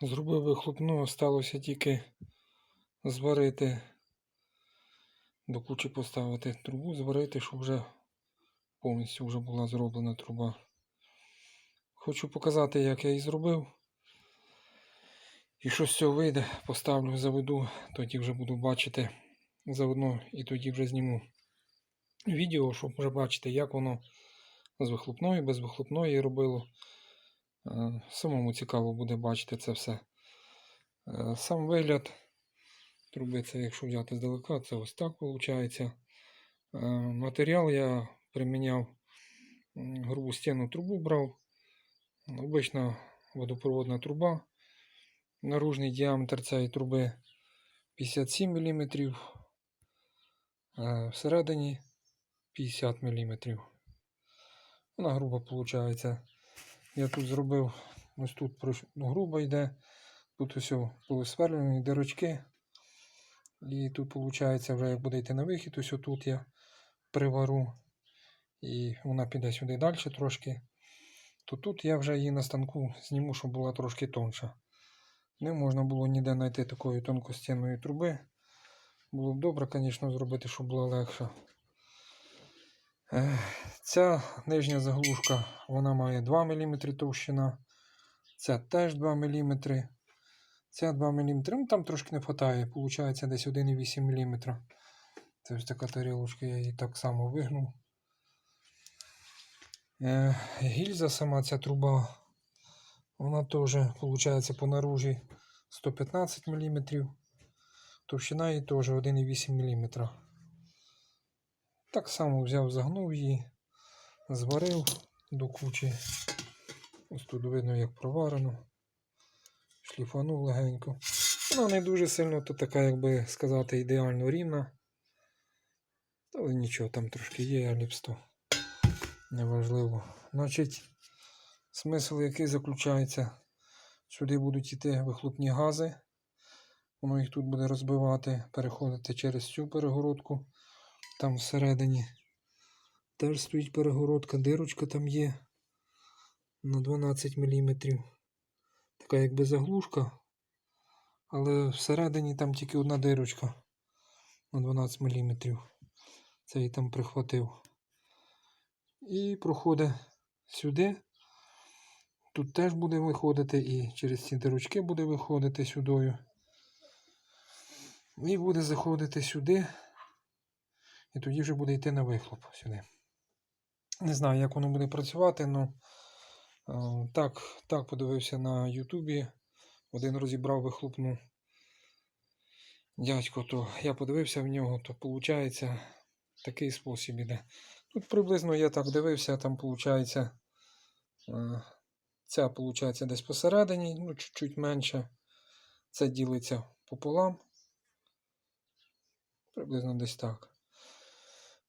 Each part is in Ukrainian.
Зробив вихлопну, осталося тільки зварити, до кучі поставити трубу, зварити, щоб вже повністю вже була зроблена труба. Хочу показати, як я її зробив. І що з цього вийде, поставлю, заведу, тоді вже буду бачити заодно і тоді вже зніму відео, щоб вже бачити, як воно з вихлопною, без вихлопної робило. Е, Самому цікаво буде бачити це все. Е, Сам вигляд труби, це якщо взяти здалека, це ось так виходить. Матеріал я приміняв грубу стінну трубу брав. Обична водопроводна труба. Наружний діаметр цієї труби 57 мм. Всередині 50 мм. Вона грубо виходить. Я тут зробив, ось тут ну, грубо йде. Тут ось повисверлені дирочки. І тут виходить, вже як буде йти на вихід, ось тут я привару. І вона піде сюди далі трошки. То тут я вже її на станку зніму, щоб була трошки тонша. Не можна було ніде знайти такої тонкостінної труби. Було б добре, звісно, зробити, щоб була легша. Ех, Ця нижня заглушка вона має 2 мм товщина. Ця теж 2 мм. Ця 2 мм. Ну там трошки не вистачає. Получається десь 1,8 мм. Це ось така тарілочка, я її так само вигнув. Е, гільза сама ця труба. Вона теж, виходить, по наружі 115 мм. Товщина її теж 1,8 мм. Так само взяв, загнув її, зварив до кучі. Ось тут видно, як проварено. Шліфанув легенько. Вона не дуже сильно, то така, як би сказати, ідеально рівна. Але нічого, там трошки є ліпсто. Неважливо. Значить, смисл який заключається. Сюди будуть йти вихлопні гази. Воно їх тут буде розбивати, переходити через цю перегородку. Там всередині теж стоїть перегородка, дирочка там є на 12 мм. Така якби заглушка. Але всередині там тільки одна дирочка на 12 мм. Це я там прихватив. І проходить сюди. Тут теж буде виходити і через ці дирочки буде виходити сюдою. І буде заходити сюди. І тоді вже буде йти на вихлоп сюди. Не знаю, як воно буде працювати, але так, так подивився на Ютубі. Один розібрав вихлопну дядько, то я подивився в нього, то виходить такий спосіб іде. Тут приблизно я так дивився, там виходить ця виходить десь посередині, ну чуть-чуть менше. Це ділиться пополам. Приблизно десь так.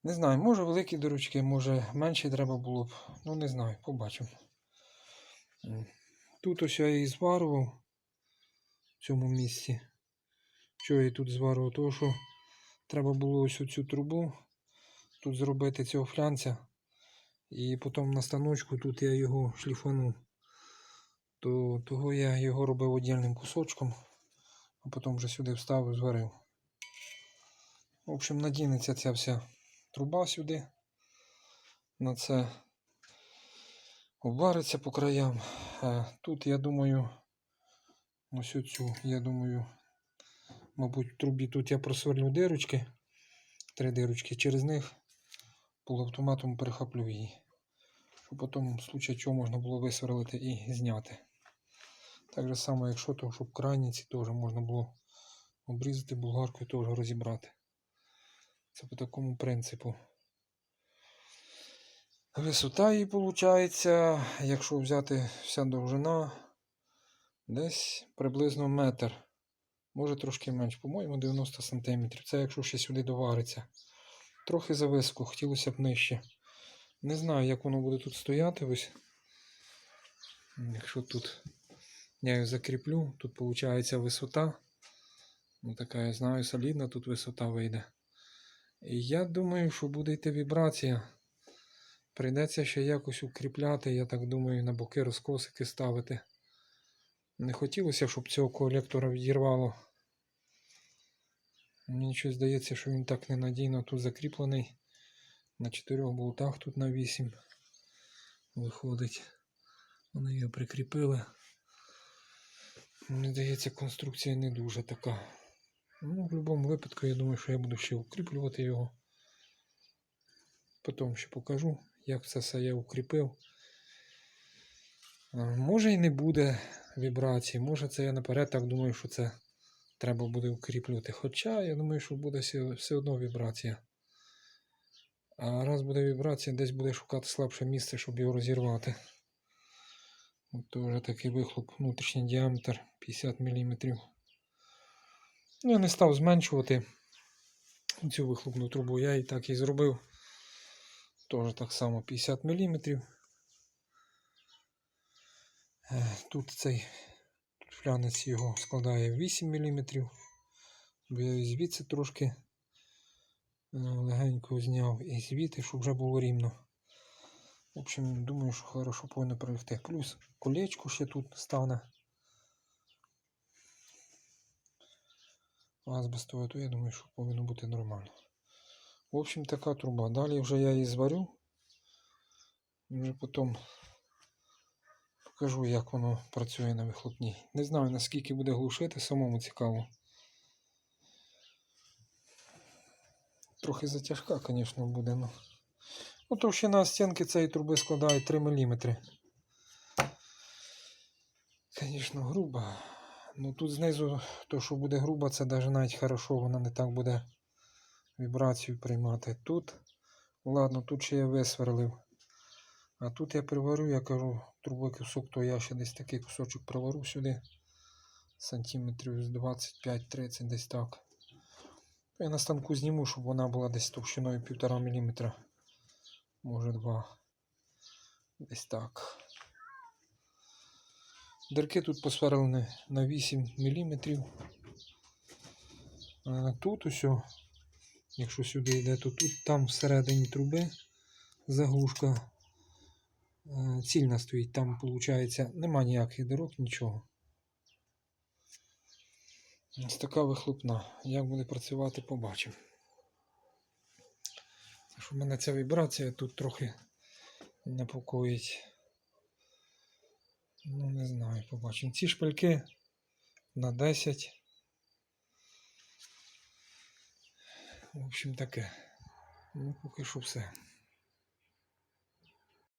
Не знаю, може великі доручки, може менші треба було б. Ну не знаю, побачимо. Тут ось я її зварував в цьому місці. Що я її тут зварував? Тому що треба було ось цю трубу тут зробити цього флянця. І потім на станочку тут я його шліфанув. То того я його робив одільним кусочком, а потім вже сюди вставив, зварив. В общем, надінеться ця вся труба сюди. На це обвариться по краям. Е, Тут, я думаю, ось цю, я думаю, мабуть, трубі тут я просверлю дирочки. Три дирочки через них полуавтоматом перехоплю її. Щоб потім, в случае чого можна було висверлити і зняти. Так же само, якщо то, щоб крайніці теж можна було обрізати булгаркою теж розібрати. Це по такому принципу. Висота її виходить, якщо взяти вся довжина, десь приблизно метр. Може трошки менше, по-моєму, 90 см. Це якщо ще сюди довариться. Трохи зависку, хотілося б нижче. Не знаю, як воно буде тут стояти. ось. Якщо тут я її закріплю, тут виходить висота. Ну, така, я знаю, солідна тут висота вийде. Я думаю, що буде йти вібрація. Прийдеться ще якось укріпляти, я так думаю, на боки розкосики ставити. Не хотілося, щоб цього колектора відірвало. Мені щось здається, що він так ненадійно тут закріплений. На чотирьох болтах тут на 8 виходить. Вони його прикріпили. Мені здається, конструкція не дуже така. Ну, в будь-якому випадку, я думаю, що я буду ще укріплювати його. Потім ще покажу, як це все я укріпив. Може і не буде вібрації, може це я наперед так думаю, що це треба буде укріплювати. Хоча я думаю, що буде все, одно вібрація. А раз буде вібрація, десь буде шукати слабше місце, щоб його розірвати. От теж такий вихлоп, внутрішній діаметр 50 мм. Я не став зменшувати цю вихлопну трубу, я і так і зробив. Теж так само 50 мм. Тут цей флянець його складає 8 мм. Бо я і звідси трошки е, легенько зняв і звідти, щоб вже було рівно. В общем, думаю, що хорошо повинно пролягти. Плюс колечко ще тут стане. Азбестове, то я думаю, що повинно бути нормально. В общем, така труба. Далі вже я її зварю. І вже потім покажу, як воно працює на вихлопній. Не знаю, наскільки буде глушити, самому цікаво. Трохи затяжка, звісно, буде, ну. Ну, товщина стінки цієї труби складає 3 мм. Звісно, груба. Ну тут знизу, то, що буде груба, це навіть навіть хорошо, вона не так буде вібрацію приймати. Тут, ладно, тут ще я висверлив. А тут я приварю, я кажу, труби кусок, то я ще десь такий кусочок привару сюди. Сантиметрів з 25-30 десь так. Я на станку зніму, щоб вона була десь товщиною 1,5 мм. Може 2. Десь так. Дирки тут посверлені на 8 мм. А тут усьо, якщо сюди йде, то тут там всередині труби заглушка е, цільна стоїть. Там, виходить, нема ніяких дирок, нічого. Ось така вихлопна. Як буде працювати, побачимо. В мене ця вібрація тут трохи непокоїть. Ну, не знаю, побачимо. Ці шпильки на 10. В общем, таке. Ну, поки що все.